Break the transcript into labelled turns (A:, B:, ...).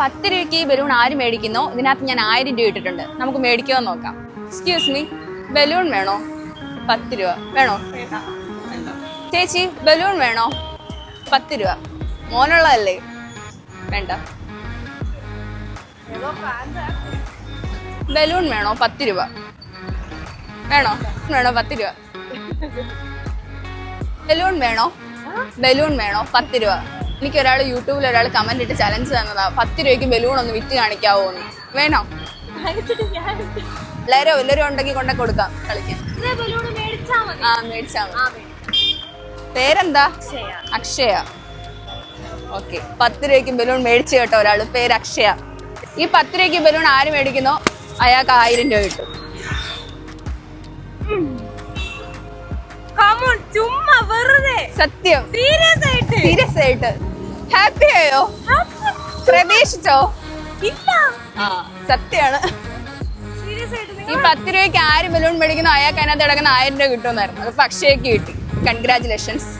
A: പത്ത് രൂപയ്ക്ക് ഈ ബലൂൺ ആര് മേടിക്കുന്നോ? ഇതിനകത്ത് ഞാൻ ആയിരം രൂപ ഇട്ടിട്ടുണ്ട്. നമുക്ക് മേടിക്കുമോ നോക്കാം. എക്സ്ക്യൂസ് മീ ബലൂൺ വേണോ? പത്ത് രൂപ. വേണോ? ചേച്ചി ബലൂൺ വേണോ? പത്ത് രൂപ. മോനുള്ളതല്ലേ? വേണ്ട. ബലൂൺ വേണോ? പത്ത് രൂപ. വേണോ? വേണോ? പത്ത് രൂപ. ബലൂൺ വേണോ? ബലൂൺ വേണോ? പത്ത് രൂപ. എനിക്ക് ഒരാൾ യൂട്യൂബിൽ ഒരാൾ കമന്റ് ഇട്ട് ചലഞ്ച് തന്നതാ. പത്ത് രൂപയ്ക്ക് ബലൂൺ ഒന്ന് വിറ്റ് കാണിക്കാവോ എന്ന് വേണോ? എല്ലാവരും എല്ലാരും ഉണ്ടെങ്കിൽ കൊണ്ടേ കൊടുക്കാം. കളിക്കാൻ ആ മേടിച്ചാ മതി. പേരെന്താ? അക്ഷയ. ഓക്കെ പത്ത് രൂപയ്ക്ക് ബലൂൺ മേടിച്ചു കേട്ടോ ഒരാൾ പേര് അക്ഷയ. ഈ പത്ത് രൂപയ്ക്ക് ബലൂൺ ആര് മേടിക്കുന്നോ? അയാൾക്ക് ആയിരം രൂപ കിട്ടും. സത്യം.
B: സീരിയസ് ആയിട്ട്
A: സീരിയസ് ആയിട്ട്. ഹാപ്പി ആയോ? പ്രതീക്ഷിച്ചോ?
B: ഇല്ല.
A: സത്യാണ്. ഈ പത്ത് രൂപയ്ക്ക് ആര് ബലൂൺ മേടിക്കുന്നോ? അയാൾക്ക് അതിനകത്ത് കിടക്കുന്ന ആയിരം രൂപ കിട്ടുമെന്നായിരുന്നു. അത് പക്ഷേക്ക് കിട്ടി. കൺഗ്രാചുലേഷൻസ്